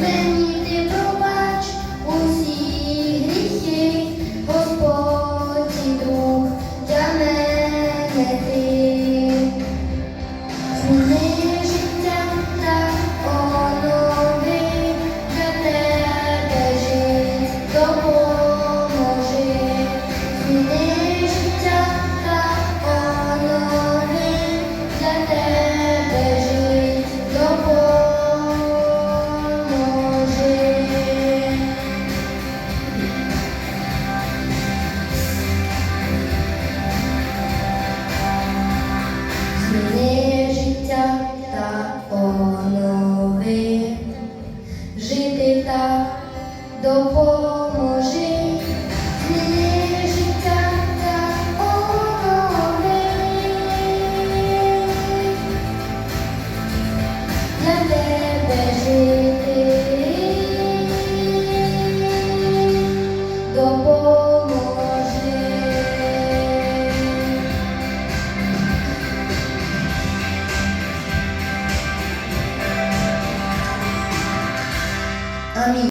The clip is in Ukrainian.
Thank you. допоможи, зміни життя та онови. Для тебе жити, допоможи. Амінь.